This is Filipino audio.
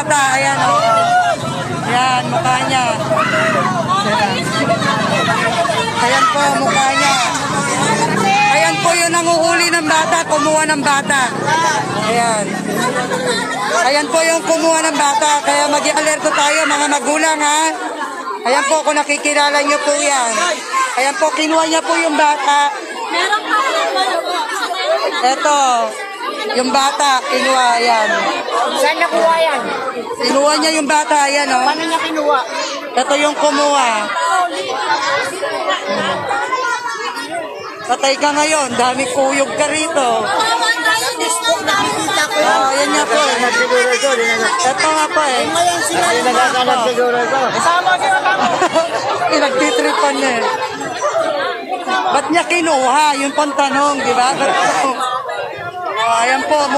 bata. Ayan, oh. Ayan, mukha niya. Ayan. Po, mukha niya. Ayan po yung nanguhuli ng bata, kumuha ng bata. Ayan. Ayan po yung kumuha ng bata, kaya mag-alerto tayo mga magulang ha. Ayan po, kung nakikilala niyo po yan. Ayan po, kinuha niya po yung bata. Meron pa po po. Yung bata, kinuha, ayan. Saan nakuha yan? Kinuha niya yung bata, ayan oh. Paano niya kinuha? Ito yung kumuha. Patay ka ngayon, dami kuyog ka rito. Yan. Oh, ayan nga po eh. Siguro ito, nga po eh. Ngayon sila yung nagkakalap siguro ito. Isama siya tama. Pinagtitripan niya eh. Ba't niya kinuha? Yung pantanong, di ba? Oh, ayan po,